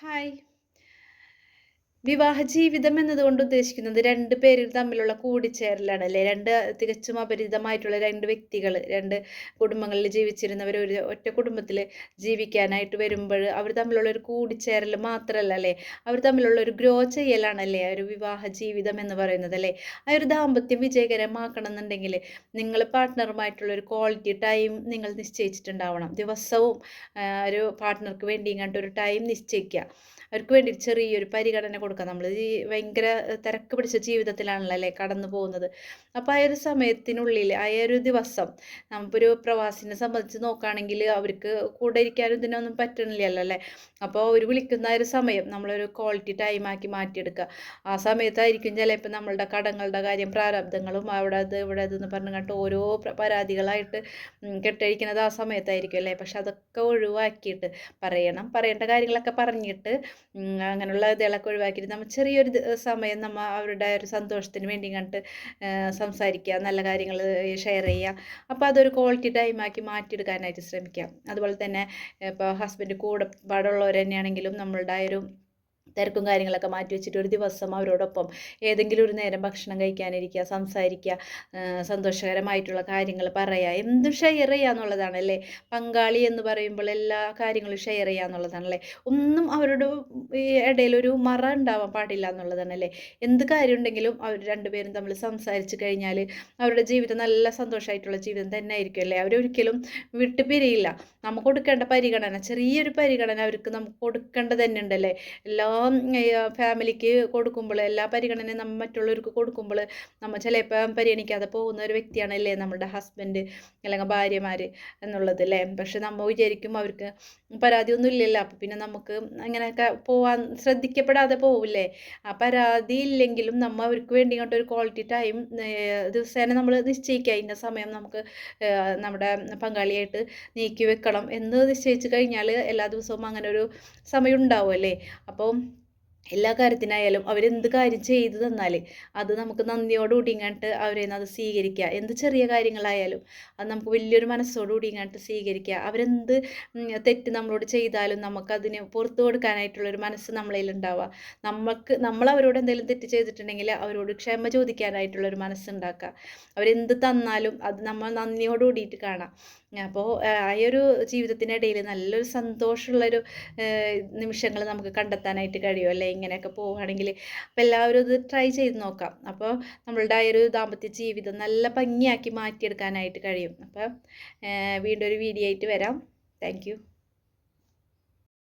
Hi. വിവാഹ ജീവിതം എന്നതുകൊണ്ട് ഉദ്ദേശിക്കുന്നത് രണ്ട് പേരിൽ തമ്മിലുള്ള കൂടിച്ചേരലാണ് അല്ലേ? രണ്ട് തികച്ചും അപരിചിതമായിട്ടുള്ള രണ്ട് വ്യക്തികൾ രണ്ട് കുടുംബങ്ങളിൽ ജീവിച്ചിരുന്നവർ ഒരു ഒറ്റ കുടുംബത്തിൽ ജീവിക്കാനായിട്ട് വരുമ്പോൾ അവർ തമ്മിലുള്ള ഒരു കൂടിച്ചേരൽ മാത്രമല്ല അല്ലേ? അവർ തമ്മിലുള്ള ഒരു ഗ്രോ ചെയ്യലാണല്ലേ ആ ഒരു വിവാഹ ജീവിതം എന്ന് പറയുന്നത് അല്ലേ? ആ ഒരു ദാമ്പത്യം വിജയകരമാക്കണം എന്നുണ്ടെങ്കിൽ നിങ്ങൾ പാർട്ട്ണറുമായിട്ടുള്ള ഒരു ക്വാളിറ്റി ടൈം നിങ്ങൾ നിശ്ചയിച്ചിട്ടുണ്ടാവണം. ദിവസവും ഒരു പാർട്ട്ണർക്ക് വേണ്ടി ഇങ്ങോട്ട് ഒരു ടൈം നിശ്ചയിക്കുക. അവർക്ക് വേണ്ടി ചെറിയൊരു പരിഗണന കൊടുക്കുക നമ്മൾ ഈ ഭയങ്കര തിരക്ക് പിടിച്ച ജീവിതത്തിലാണല്ലോ അല്ലേ കടന്നു പോകുന്നത്. അപ്പോൾ ആ ഒരു സമയത്തിനുള്ളിൽ ആ ഒരു ദിവസം നമുക്കൊരു പ്രവാസിനെ സംബന്ധിച്ച് നോക്കുകയാണെങ്കിൽ അവർക്ക് കൂടെ ഇരിക്കാനും ഇതിനൊന്നും പറ്റണില്ലല്ലോ അല്ലേ? അപ്പോൾ അവർ വിളിക്കുന്ന ഒരു സമയം നമ്മളൊരു ക്വാളിറ്റി ടൈമാക്കി മാറ്റിയെടുക്കുക. ആ സമയത്തായിരിക്കും ചിലപ്പോൾ നമ്മളുടെ കടങ്ങളുടെ കാര്യം പ്രാരബ്ധങ്ങളും അവിടെ അത് ഇവിടെ അതെന്ന് പറഞ്ഞു കണ്ട് ഓരോ പരാതികളായിട്ട് കെട്ടഴിക്കുന്നത് ആ സമയത്തായിരിക്കും അല്ലേ? പക്ഷെ അതൊക്കെ ഒഴിവാക്കിയിട്ട് പറയണം പറയേണ്ട കാര്യങ്ങളൊക്കെ പറഞ്ഞിട്ട് അങ്ങനെയുള്ള ഇതുകളൊക്കെ ഒഴിവാക്കിയിട്ട് നമ്മൾ ചെറിയൊരു സമയം നമ്മൾ അവരുടെ ഒരു സന്തോഷത്തിന് വേണ്ടി കണ്ട് സംസാരിക്കുക നല്ല കാര്യങ്ങൾ ഷെയർ ചെയ്യുക. അപ്പോൾ അതൊരു ക്വാളിറ്റി ടൈമാക്കി മാറ്റിയെടുക്കാനായിട്ട് ശ്രമിക്കാം. അതുപോലെ തന്നെ ഇപ്പോൾ ഹസ്ബൻഡ് കൂടെ പാടുള്ളവർ തന്നെയാണെങ്കിലും നമ്മളുടെ ഒരു തിരക്കും കാര്യങ്ങളൊക്കെ മാറ്റി വെച്ചിട്ട് ഒരു ദിവസം അവരോടൊപ്പം ഏതെങ്കിലും ഒരു നേരം ഭക്ഷണം കഴിക്കാനിരിക്കുക സംസാരിക്കുക സന്തോഷകരമായിട്ടുള്ള കാര്യങ്ങൾ പറയുക. എന്തും ഷെയർ ചെയ്യുക എന്നുള്ളതാണ് അല്ലേ പങ്കാളി എന്ന് പറയുമ്പോൾ എല്ലാ കാര്യങ്ങളും ഷെയർ ചെയ്യുക എന്നുള്ളതാണല്ലേ? ഒന്നും അവരുടെ ഇടയിലൊരു മറ ഉണ്ടാവാൻ പാടില്ല എന്നുള്ളതാണ് അല്ലേ എന്ത് കാര്യം ഉണ്ടെങ്കിലും അവർ രണ്ടുപേരും തമ്മിൽ സംസാരിച്ച് കഴിഞ്ഞാൽ അവരുടെ ജീവിതം നല്ല സന്തോഷമായിട്ടുള്ള ജീവിതം തന്നെ ആയിരിക്കും അല്ലേ? അവരൊരിക്കലും വിട്ടു പിരിയില്ല. നമുക്ക് കൊടുക്കേണ്ട പരിഗണന ചെറിയൊരു പരിഗണന അവർക്ക് നമുക്ക് കൊടുക്കേണ്ടത് തന്നെ ഉണ്ടല്ലേ എല്ലാം ഫാമിലിക്ക് കൊടുക്കുമ്പോൾ എല്ലാ പരിഗണനയും നമ്മൾ മറ്റുള്ളവർക്ക് കൊടുക്കുമ്പോൾ നമ്മൾ ചിലപ്പോൾ പരിഗണിക്കാതെ പോകുന്ന ഒരു വ്യക്തിയാണല്ലേ നമ്മുടെ ഹസ്ബൻഡ് അല്ലെങ്കിൽ ഭാര്യമാർ എന്നുള്ളത് അല്ലേ? പക്ഷെ നമ്മൾ വിചാരിക്കും അവർക്ക് പരാതിയൊന്നും ഇല്ലല്ലോ. അപ്പം പിന്നെ നമുക്ക് അങ്ങനെയൊക്കെ പോവാൻ ശ്രദ്ധിക്കപ്പെടാതെ പോവില്ലേ? ആ പരാതി ഇല്ലെങ്കിലും നമ്മൾ അവർക്ക് വേണ്ടി ഇങ്ങോട്ട് ഒരു ക്വാളിറ്റി ടൈം ദിവസേന നമ്മൾ നിശ്ചയിക്കുക. ഇന്ന സമയം നമുക്ക് നമ്മുടെ പങ്കാളിയായിട്ട് നീക്കി വെക്കണം എന്ന് നിശ്ചയിച്ച് കഴിഞ്ഞാൽ എല്ലാ ദിവസവും അങ്ങനെ ഒരു സമയം ഉണ്ടാവും അല്ലേ? അപ്പോൾ എല്ലാ കാര്യത്തിനായാലും അവരെന്ത് കാര്യം ചെയ്തു തന്നാൽ അത് നമുക്ക് നന്ദിയോടുകൂടി ഇങ്ങോട്ട് അവരെ അത് സ്വീകരിക്കുക എന്ത് ചെറിയ കാര്യങ്ങളായാലും അത് നമുക്ക് വലിയൊരു മനസ്സോടുകൂടി ഇങ്ങോട്ട് സ്വീകരിക്കുക അവരെന്ത് തെറ്റ് നമ്മളോട് ചെയ്താലും നമുക്കതിന് പുറത്തു കൊടുക്കാനായിട്ടുള്ളൊരു മനസ്സ് നമ്മളിൽ ഉണ്ടാവുക നമുക്ക് നമ്മൾ അവരോട് എന്തെങ്കിലും തെറ്റ് ചെയ്തിട്ടുണ്ടെങ്കിൽ അവരോട് ക്ഷമ ചോദിക്കാനായിട്ടുള്ളൊരു മനസ്സുണ്ടാക്കുക അവരെന്ത് തന്നാലും അത് നമ്മൾ നന്ദിയോട് കൂടിയിട്ട് കാണാം. അപ്പോൾ ആ ഒരു ജീവിതത്തിനിടയിൽ നല്ലൊരു സന്തോഷമുള്ളൊരു നിമിഷങ്ങൾ നമുക്ക് കണ്ടെത്താനായിട്ട് കഴിയും അല്ലേ? ഇങ്ങനെയൊക്കെ പോവുകയാണെങ്കിൽ അപ്പോൾ എല്ലാവരും ഇത് ട്രൈ ചെയ്ത് നോക്കാം. അപ്പോൾ നമ്മളുടെ ആ ഒരു ദാമ്പത്യ ജീവിതം നല്ല ഭംഗിയാക്കി മാറ്റിയെടുക്കാനായിട്ട് കഴിയും. അപ്പോൾ വീണ്ടും ഒരു വീഡിയോ ആയിട്ട് വരാം. താങ്ക്